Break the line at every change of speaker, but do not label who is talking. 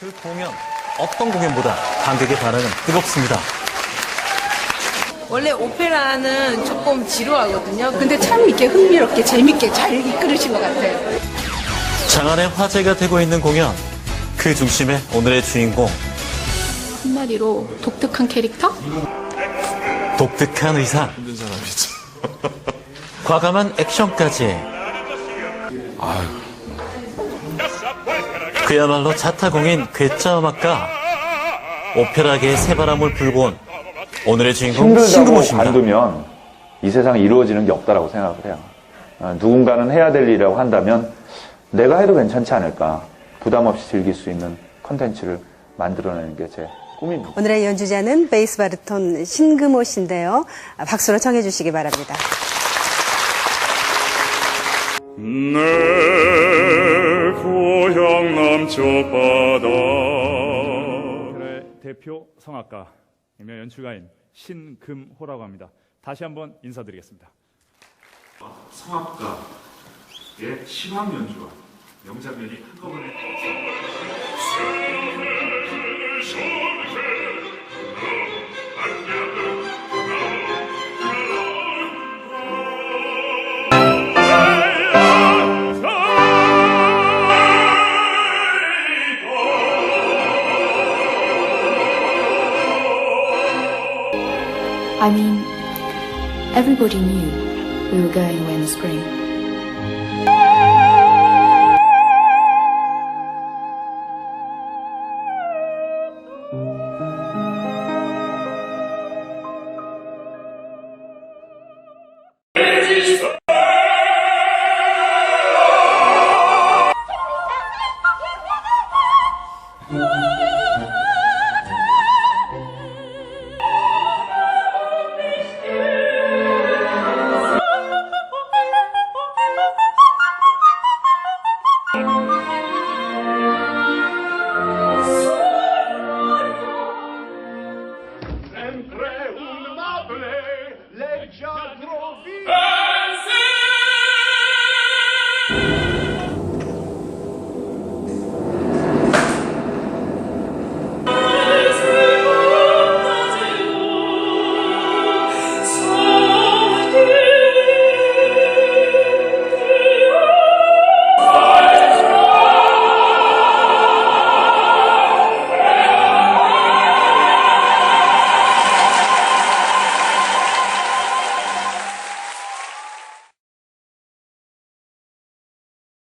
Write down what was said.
그 공연, 어떤 공연보다 관객의 반응은 뜨겁습니다.
원래 오페라는 조금 지루하거든요.
근데 참 이렇게 흥미롭게 재밌게 잘 이끌으신 것 같아요.
장안의 화제가 되고 있는 공연, 그 중심에 오늘의 주인공,
한마디로 독특한 캐릭터?
독특한 의상, 과감한 액션까지. 그야말로 자타공인 괴짜 음악가, 오페라계의 새바람을 불고 온 오늘의 주인공
힘들다고
신금호십니다.
관두면 이 세상에 이루어지는 게 없다라고 생각을 해요. 어, 누군가는 해야 될 일이라고 한다면 내가 해도 괜찮지 않을까. 부담 없이 즐길 수 있는 컨텐츠를 만들어내는 게 제 꿈입니다.
오늘의 연주자는 베이스 바리톤 신금호 씨인데요. 아, 박수로 청해 주시기 바랍니다.
오페라의 대표 성악가이며 연출가인 신금호라고 합니다. 다시 한번 인사드리겠습니다.
성악가의 시황 연주와 명장면이 한꺼번에
I mean, everybody knew we were going away in the spring.
Sempre un mable leggiadro vivo